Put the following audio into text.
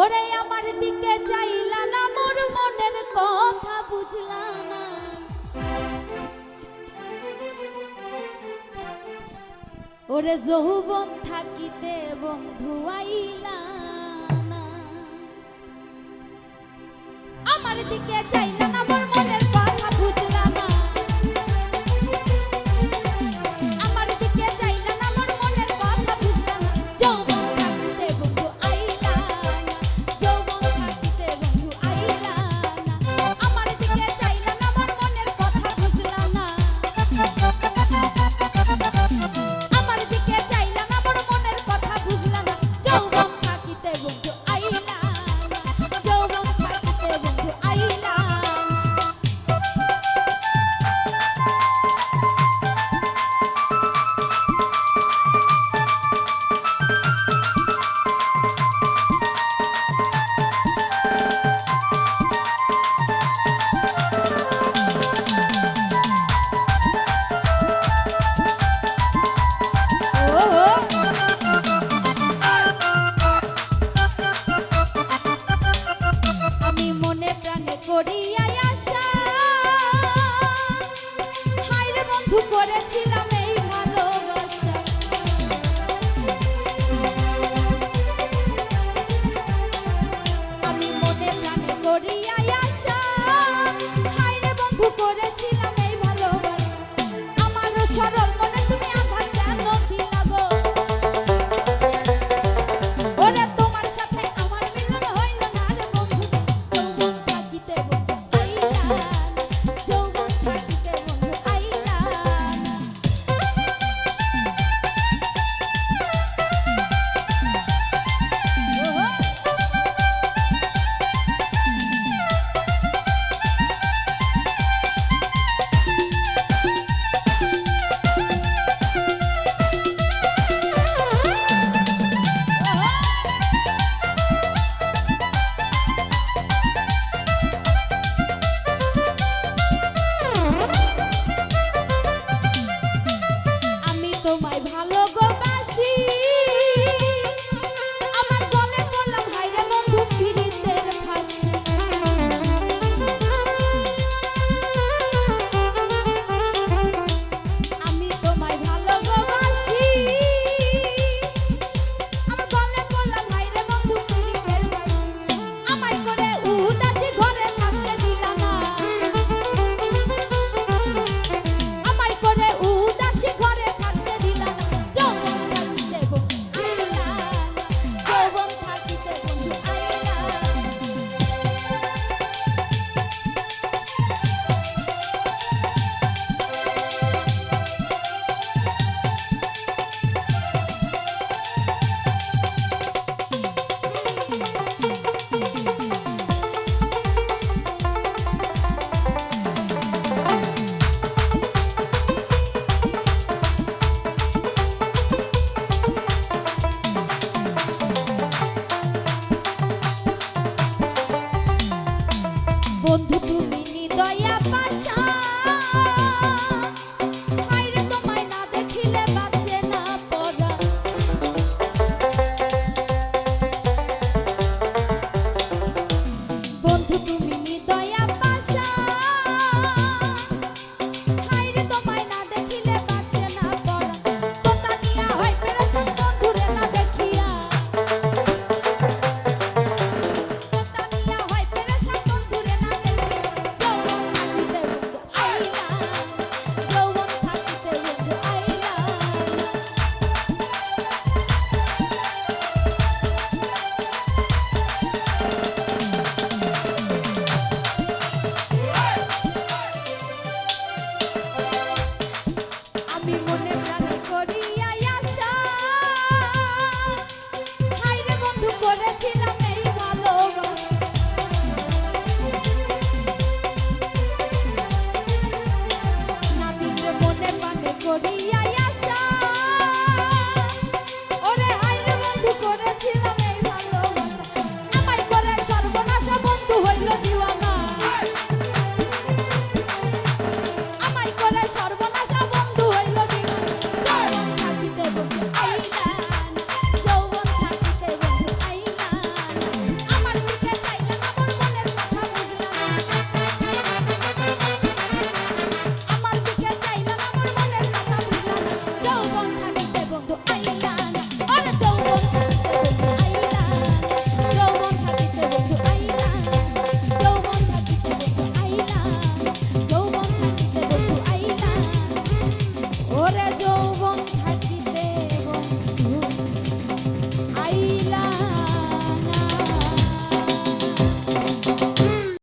ওরে আমার দিকে চাইলা না, মোর মনের কথা বুঝলাম না। ওরে যৌবন থাকিতে বন্ধু আইলা না। আমার দিকে চাইলা না করেছিল তোমায় ভালো তুমি দয়া ওরে যৌবন